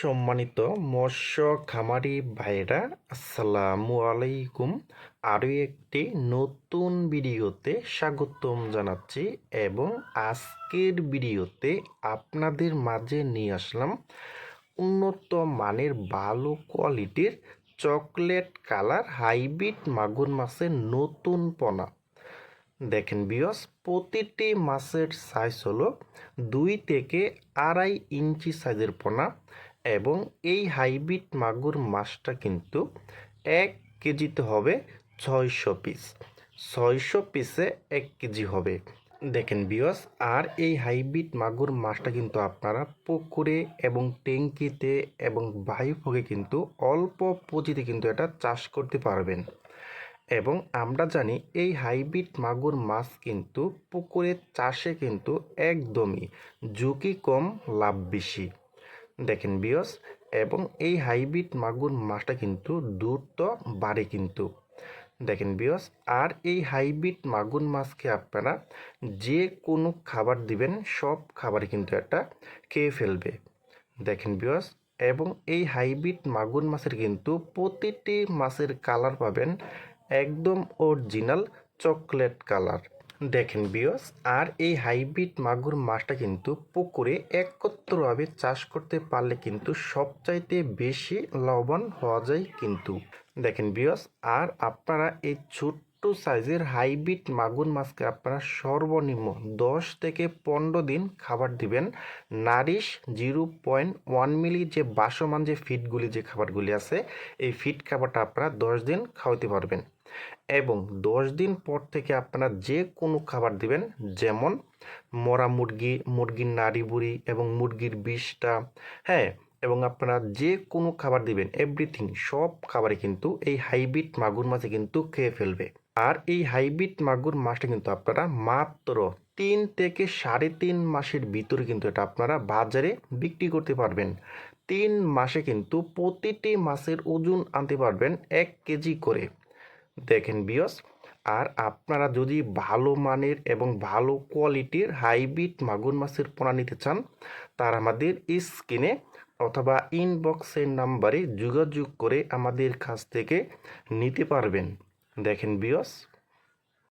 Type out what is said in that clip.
সম্মানিত মৎস্য খামারি ভাইরা আসসালামু আলাইকুম। আরও একটি নতুন ভিডিওতে স্বাগতম জানাচ্ছি এবং আজকের ভিডিওতে আপনাদের মাঝে নিয়ে আসলাম উন্নত মানের ভালো কোয়ালিটির চকলেট কালার হাইব্রিড মাগুর মাছের নতুন পোনা। দেখেন বিয়স প্রতিটি মাছের সাইজ হলো দুই থেকে আড়াই ইঞ্চি সাইজের পোনা। এবং এই হাইব্রিড মাগুর মাছটা কিন্তু এক কেজিতে হবে ছয়শো পিস। ছয়শো পিসে এক কেজি হবে। দেখেন বিয়স আর এই হাইব্রিড মাগুর মাছটা কিন্তু আপনারা পুকুরে এবং ট্যাঙ্কিতে এবং বায়ুফোগে কিন্তু অল্প পুঁজিতে কিন্তু এটা চাষ করতে পারবেন। এবং আমরা জানি এই হাইব্রিড মাগুর মাছ কিন্তু পুকুরের চাষে কিন্তু একদমই ঝুঁকি কম, লাভ বেশি। দেখেন বিয়স এবং এই হাইব্রিড মাগুর মাছটা কিন্তু দ্রুত বাড়ে কিন্তু। দেখেন বিয়স আর এই হাইব্রিড মাগুর মাছকে আপনারা যে কোনো খাবার দিবেন, সব খাবারই কিন্তু এটা খেয়ে ফেলবে। দেখেন বিয়স এবং এই হাইব্রিড মাগুর মাছের কিন্তু প্রতিটি মাছের কালার পাবেন একদম অরিজিনাল চকলেট কালার দেখেন বিয়স আর এই হাইব্রিড মাগুর মাছটা কিন্তু পুকুরে একত্রভাবে চাষ করতে পারলে কিন্তু সবচাইতে বেশি লবণ হওয়া যায় কিন্তু। দেখেন বিয়স আর আপনারা এই ছোট্ট সাইজের হাইব্রিড মাগুর মাছকে আপনারা সর্বনিম্ন দশ থেকে পনেরো দিন খাবার দিবেন। Nourish zero point one milli যে বাসমান যে ফিটগুলি, যে খাবারগুলি আছে, এই ফিট খাবারটা আপনারা দশ দিন খাওয়াতে পারবেন। এবং দশ দিন পর থেকে আপনারা যে কোনো খাবার দিবেন, যেমন মরা মুরগি, মুরগির নাড়ি বুড়ি এবং মুরগির বিষটা হ্যাঁ এবং আপনারা যে কোনো খাবার দিবেন এভরিথিং সব খাবারে কিন্তু এই হাইব্রিড মাগুর মাছে কিন্তু খেয়ে ফেলবে। আর এই হাইব্রিড মাগুর মাছটা কিন্তু আপনারা মাত্র তিন থেকে সাড়ে তিন মাসের ভিতরে কিন্তু এটা আপনারা বাজারে বিক্রি করতে পারবেন। তিন মাসে কিন্তু প্রতিটি মাছের ওজন আনতে পারবেন এক কেজি করে। দেখেন বিয়স আর আপনারা যদি ভালো মানের এবং ভালো কোয়ালিটির হাইব্রিড মাগুর মাছের পোনা নিতে চান, তার আমাদের স্ক্রিনে অথবা ইনবক্সের নাম্বারে যোগাযোগ করে আমাদের কাছ থেকে নিতে পারবেন। দেখেন বিয়স